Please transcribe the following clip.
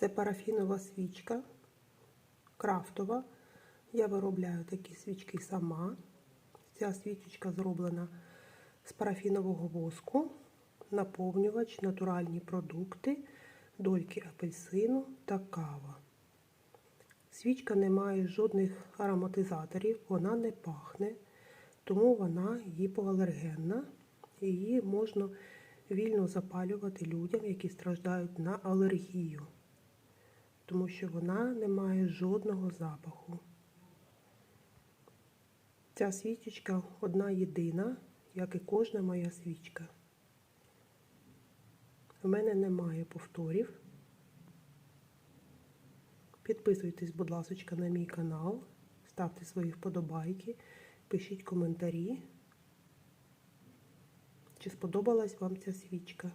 Це парафінова свічка, крафтова. Я виробляю такі свічки сама. Ця свічечка зроблена з парафінового воску, наповнювач, натуральні продукти, дольки апельсину та кава. Свічка не має жодних ароматизаторів, вона не пахне, тому вона гіпоалергенна. Її можна вільно запалювати людям, які страждають на алергію, тому що вона не має жодного запаху. Ця свічечка одна єдина, як і кожна моя свічка. В мене немає повторів. Підписуйтесь, будь ласка, на мій канал, ставте свої вподобайки, пишіть коментарі, чи сподобалась вам ця свічка.